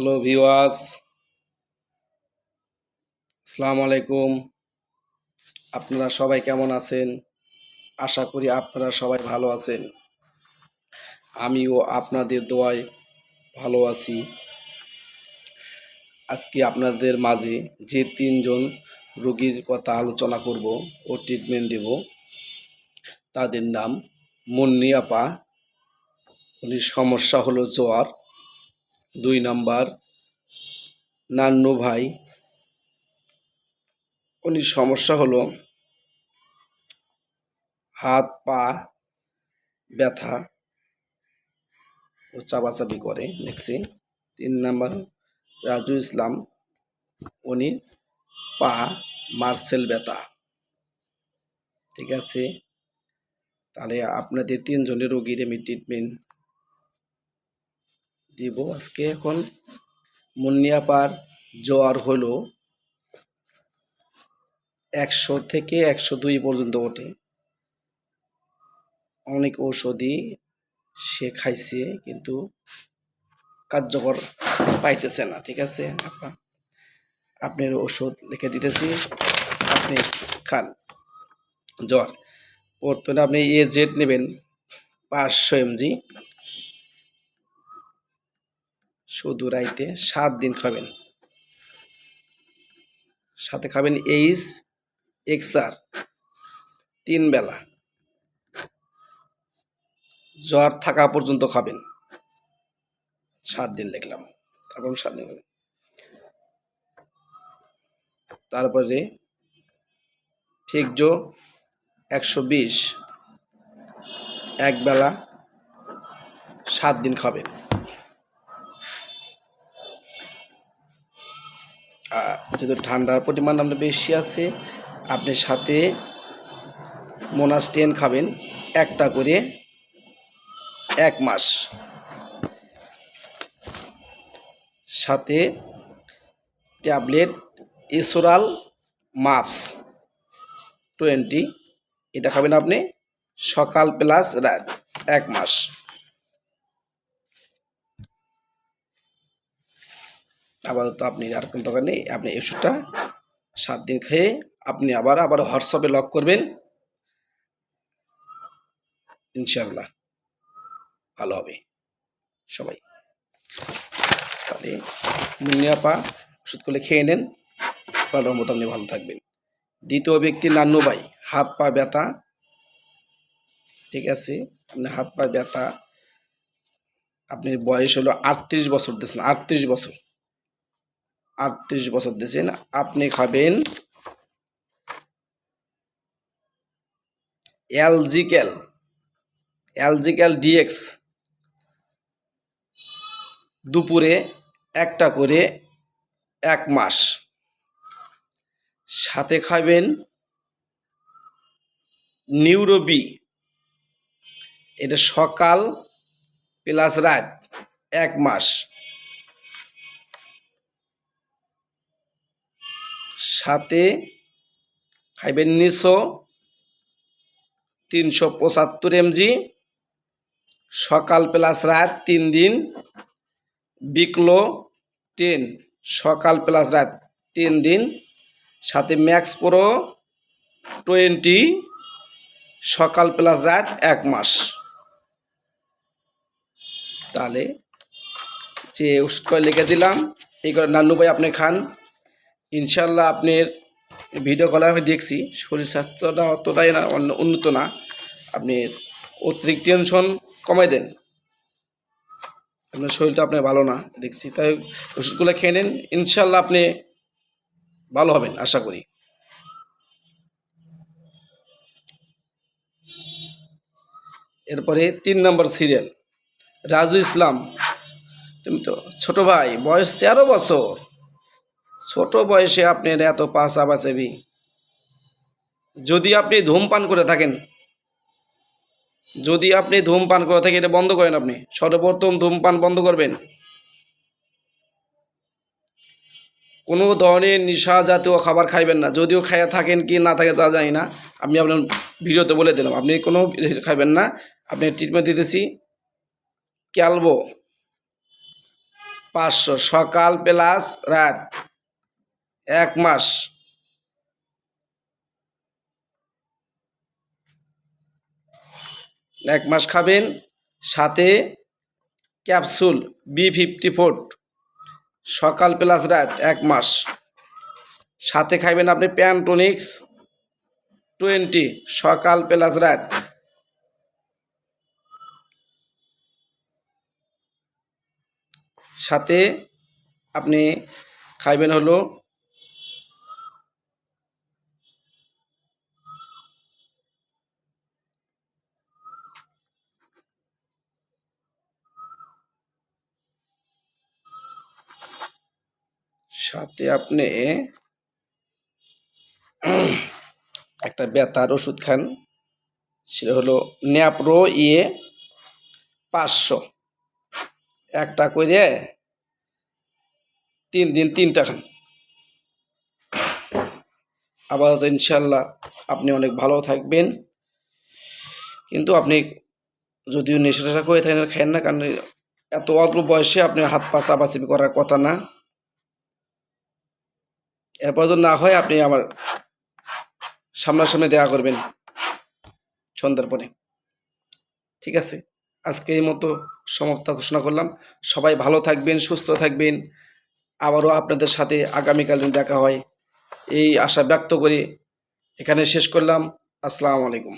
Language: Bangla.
হ্যালো ভিওয়াস আসসালামু আলাইকুম আপনারা সবাই কেমন আছেন? আশা করি আপনারা সবাই ভালো আছেন। আমিও আপনাদের দোয়ায় ভালো আছি। আজকে আপনাদের মাঝে যে তিনজন রোগীর কথা আলোচনা করব ও ট্রিটমেন্ট দেব। তাদের নাম মুন্নি আপা। উনি সমস্যা হলো জ্বর। দুই নাম্বার, নান্নু ভাই। উনি সমস্যা হলো হাত, পা ব্যথা ও চাপাচাপি করে, দেখছি। তিন নাম্বার, রাজু ইসলাম উনি পা মার্সেল ব্যথা। ঠিক আছে? তাহলে আপনাদের তিনজনের রোগীর আমি ট্রিটমেন্ট দিব। আজকে এখন মুন্নিয়াপার জ্বর হলো একশো থেকে একশো দুই পর্যন্ত ওঠে অনেক ঔষধই সে খাইছে, কিন্তু কার্যকর পাইতেছে না, ঠিক আছে? আপা, আপনার ওষুধ লিখে দিতেছি, আপনি খান। জ্বর প্রথমে আপনি এ জেড নেবেন পাঁচশো এমজি। শুধু রাইতে সাত দিন খাবেন। সাথে খাবেন এইস এক্সার তিন বেলা। জ্বর থাকা পর্যন্ত খাবেন। সাত দিন লিখলাম তারপর সাত দিন খাবেন তারপরে ফিকজো একশো বিশ, এক বেলা সাত দিন খাবেন। যেহেতু ঠান্ডার পরিমাণ আপনার বেশি আছে, আপনি সাথে মোনাস্টেন খাবেন একটা করে এক মাস। সাথে ট্যাবলেট ইসোরাল মাপস টোয়েন্টি, এটা খাবেন আপনি সকাল প্লাস রাত, এক মাস। আপাতত আপনি আর কোনো দরকার নেই, আপনি এই ওষুধটা সাত দিন খেয়ে আপনি আবার আবার হোয়াটসঅ্যাপে লক করবেন। ইনশাল্লাহ ভালো হবে। সবাই। তাহলে মুন্নিয়াপা ওষুধ করলে খেয়ে নেন। ভালোর মতো আপনি ভালো থাকবেন। দ্বিতীয় ব্যক্তি নান্নু ভাই, হাত পা ব্যথা। ঠিক আছে? আপনি হাত পা ব্যথা। আপনার বয়স হলো আটত্রিশ বছর দিয়েছেন আটত্রিশ বছর। আটত্রিশ বছর দিয়েছেন। আপনি খাবেন অ্যালজিক্যাল অ্যালজিক্যাল ডিএক্স। দুপুরে একটা করে এক মাস। সাথে খাবেন নিউরোবি। এটা সকাল প্লাস রাত এক মাস। সাথে খাইবেন নিশো তিনশো পঁচাত্তর এমজি। সকাল প্লাস রাত তিন দিন, বিকলো টেন। সকাল প্লাস রাত তিন দিন, সাথে ম্যাক্স প্রো টোয়েন্টি। সকাল প্লাস রাত এক মাস। তাহলে যে ওষুধ করে লিখে দিলাম, এই করে নান্নু ভাই আপনি খান। ইনশাল্লাহ আপনার ভিডিও কলে আমি দেখছি, শরীর স্বাস্থ্যটা অতটাই না, অন্য- উন্নত না। আপনি অতিরিক্ত টেনশন কমাই দেন। আপনার শরীরটা আপনার ভালো না, দেখছি। তাই ওষুধগুলো খেয়ে নেন ইনশাল্লাহ আপনি ভালো হবেন, আশা করি। এরপরে তিন নম্বর সিরিয়াল রাজু ইসলাম। তুমি তো ছোট ভাই, বয়স তেরো বছর। ছোট বয়সে আপনার এত পাশা বাঁচাবি। যদি আপনি ধূমপান করে থাকেন, যদি আপনি ধূমপান করে থাকেন, এটা বন্ধ করেন আপনি। সর্বপ্রথম ধূমপান বন্ধ করবেন। কোনো ধরনের নেশা জাতীয় খাবার খাইবেন না। যদিও খাইয়া থাকেন কি না থাকে তা জানি না। আমি আপনার ভিডিওতে বলে দিলাম, আপনি কোনো খাইবেন না। আপনি ট্রিটমেন্ট দিতেছি, ক্যালবো পাঁচশো, সকাল প্লাস রাত। এক মাস। এক মাস খাবেন, সাথে ক্যাপসুল বি ফিফটি ফোর সকাল প্লাস রাত এক মাস। সাথে খাইবেন আপনি প্যান্টোনিক্স টোয়েন্টি সকাল প্লাস রাত। সাথে আপনি খাইবেন হলো সাথে আপনি একটা ব্যথার ওষুধ খান। সেটা হলো ন্যাপ্রো ইয়ে পাঁচশো। একটা করে তিন দিন তিনটা খান। আপাতত ইনশাল্লাহ আপনি অনেক ভালো থাকবেন। কিন্তু আপনি যদিও নেশা করে থাকেন খাইন না, কারণ এত অল্প বয়সে আপনি হাত পা চাপাচাপি করার কথা না। এরপর যদি না হয় আপনি আমার সামনাসামনি দেখা করবেন সন্ধ্যার পরে। ঠিক আছে? আজকে এই মতো সমাপ্ত ঘোষণা করলাম। সবাই ভালো থাকবেন, সুস্থ থাকবেন। আবারও আপনাদের সাথে আগামীকাল দিন দেখা হয়। এই আশা ব্যক্ত করে এখানে শেষ করলাম। আসসালামু আলাইকুম।